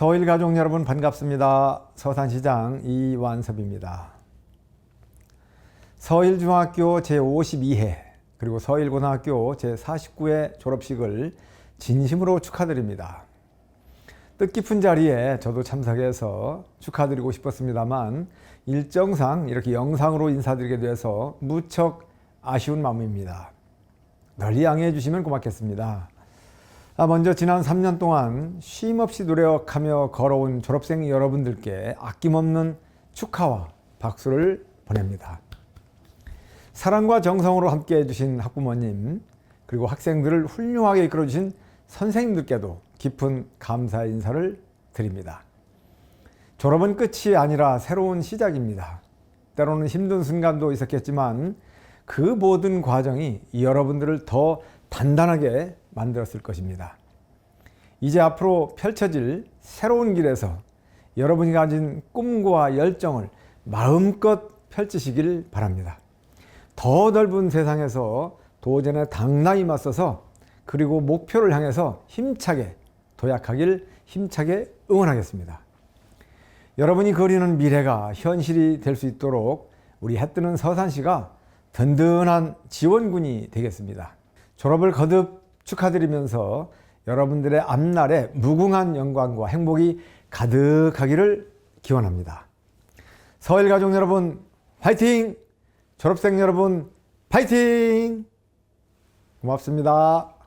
서일 가족 여러분 반갑습니다. 서산시장 이완섭입니다. 서일중학교 제52회 그리고 서일고등학교 제49회 졸업식을 진심으로 축하드립니다. 뜻깊은 자리에 저도 참석해서 축하드리고 싶었습니다만 일정상 이렇게 영상으로 인사드리게 돼서 무척 아쉬운 마음입니다. 널리 양해해 주시면 고맙겠습니다. 아, 먼저 지난 3년 동안 쉼없이 노력하며 걸어온 졸업생 여러분들께 아낌없는 축하와 박수를 보냅니다. 사랑과 정성으로 함께 해주신 학부모님, 그리고 학생들을 훌륭하게 이끌어주신 선생님들께도 깊은 감사 인사를 드립니다. 졸업은 끝이 아니라 새로운 시작입니다. 때로는 힘든 순간도 있었겠지만 그 모든 과정이 여러분들을 더 단단하게 만들었을 것입니다. 이제 앞으로 펼쳐질 새로운 길에서 여러분이 가진 꿈과 열정을 마음껏 펼치시길 바랍니다. 더 넓은 세상에서 도전에 당당히 맞서서 그리고 목표를 향해서 힘차게 도약하길 힘차게 응원하겠습니다. 여러분이 그리는 미래가 현실이 될 수 있도록 우리 해뜨는 서산시가 든든한 지원군이 되겠습니다. 졸업을 거듭 축하드리면서 여러분들의 앞날에 무궁한 영광과 행복이 가득하기를 기원합니다. 서일 가족 여러분 화이팅! 졸업생 여러분 파이팅! 고맙습니다.